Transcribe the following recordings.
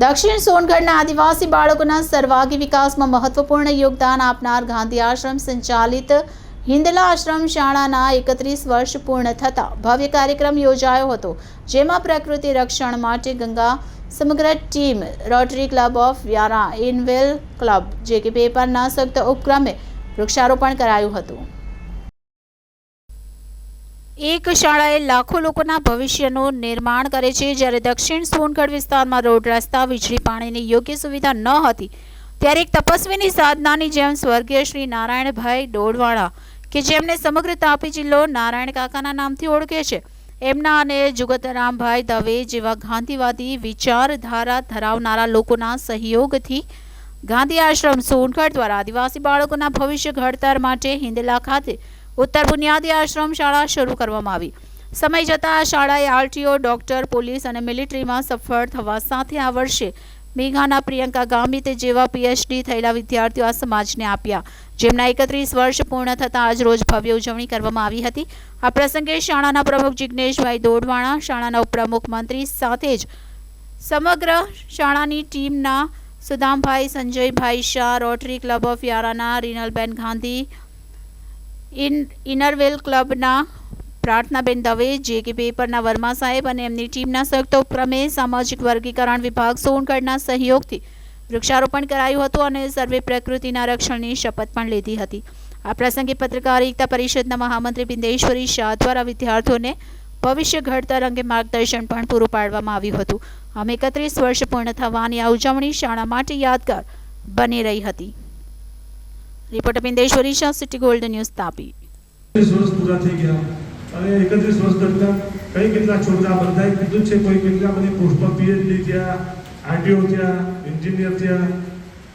દક્ષિણ સોનગઢના આદિવાસી બાળકોના સર્વાગી વિકાસમાં મહત્વપૂર્ણ યોગદાન આપનાર ગાંધી આશ્રમ સંચાલિત હિંદલા આશ્રમ શાળાના એકત્રીસ વર્ષ પૂર્ણ થતા ભવ્ય કાર્યક્રમ યોજાયો હતો, જેમાં પ્રકૃતિ રક્ષણ માટે ગંગા સમગ્ર team, Rotary club of Vyara, Inner Wheel club, જે કે પેપરના સંયુક્ત ઉપક્રમે વૃક્ષારોપણ કરાયું હતું. એક શાળાએ લાખો લોકોના ભવિષ્યનું નિર્માણ કરે છે. જ્યારે દક્ષિણ સોનગઢ વિસ્તારમાં રોડ રસ્તા, વીજળી પાણીની યોગ્ય સુવિધા ન હતી, ત્યારે એક તપસ્વીની સાધનાની જેમ સ્વર્ગીય શ્રી નારાયણભાઈ ડોડવાળા કે જેમને સમગ્ર તાપી જિલ્લો નારાયણ કાકાના નામથી ઓળખે છે, એમના અને જુગતરામભાઈ દવે જેવા ગાંધીવાદી વિચારધારા ધરાવનારા લોકોના સહયોગથી ગાંધી આશ્રમ સોનગઢ દ્વારા આદિવાસી બાળકોના ભવિષ્ય ઘડતર માટે હિંદલા ખાતે ઉત્તર બુનિયાદી આશ્રમ શાળા શરૂ કરવામાં આવી. સમય જતાં શાળાએ આરટીઓ, ડોક્ટર, પોલીસ અને મિલિટરીમાં સફળ થવા સાથે આ વર્ષે મેઘાના પ્રિયંકા ગામિતે જેવા પીએચડી થયેલા વિદ્યાર્થીઓ આ સમાજને આપ્યા. જેમના એકત્રીસ વર્ષ પૂર્ણ થતાં આજ રોજ ભવ્ય ઉજવણી કરવામાં આવી હતી. આ પ્રસંગે શાળાના પ્રમુખ જિજ્ઞેશભાઈ દોડવાણા શાળાના ઉપપ્રમુખ મંત્રી સાથે જ સમગ્ર શાળાની ટીમના Sudambhai, Sanjaybhai Shah, Rotary Club of Yarana, Rinalben Gandhi in inner wheel ક્લબના Prarthanaben Dave, જે કે પેપરના વર્મા સાહેબ અને એમની ટીમના સંયુક્ત ઉપક્રમે સામાજિક વર્ગીકરણ વિભાગ સોનગઢના સહયોગથી વૃક્ષારોપણ કરાયું હતું અને સર્વે પ્રકૃતિના રક્ષણની શપથ પણ લીધી હતી. આ પ્રસંગે પત્રકારિતા પરિષદના મહામંત્રી બિંદેશ્વરી શાહ દ્વારા વિદ્યાર્થીઓને ભવિષ્ય ઘડતર અંગે માર્ગદર્શન પણ પૂરું પાડવામાં આવ્યું હતું. આમ એકત્રીસ વર્ષ પૂર્ણ થવાની આ ઉજવણી શાળા માટે યાદગાર બની રહી હતી. Reporter Bindeshwari Isha city gold news, Tapi. વર્ષ પૂરા થઈ ગયા અને એકત્રીસ વર્ષ દરમિયાન કઈ કેટલા છોકરા બધાએ કીધું છે? કોઈ કેટલા બધી પોસ્ટમાં પીએચડી થયા આરટીઓ થયા એન્જિનિયર થયા.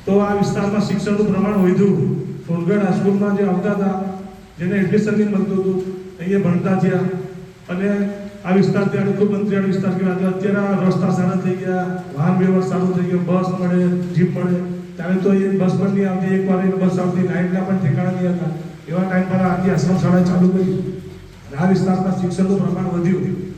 તો આ વિસ્તારમાં શિક્ષણનું પ્રમાણ વધ્યું. સોનગઢ હાઈસ્કૂલમાં જે આવતા હતા, જેને એડમિશન નહીં મળતું હતું, અહીંયા ભણતા થયા. અને આ વિસ્તાર ત્યારે ખૂબ અંતરિયાળ વિસ્તાર કહેવાય. અત્યારે રસ્તા સારા થઈ ગયા, વાહન વ્યવહાર સારું થઈ ગયો, બસ મળે, જીપ મળે. ત્યારે તો એ બસ પણ નહીં આવતી, એક વાર બસ આવતી. નાઇટના પણ ઠેકાણા નહીં હતા. એવા ટાઈમ પર આખી આશ્રમ શાળા ચાલુ કરી. અને આ વિસ્તારમાં શિક્ષણનું પ્રમાણ વધ્યું.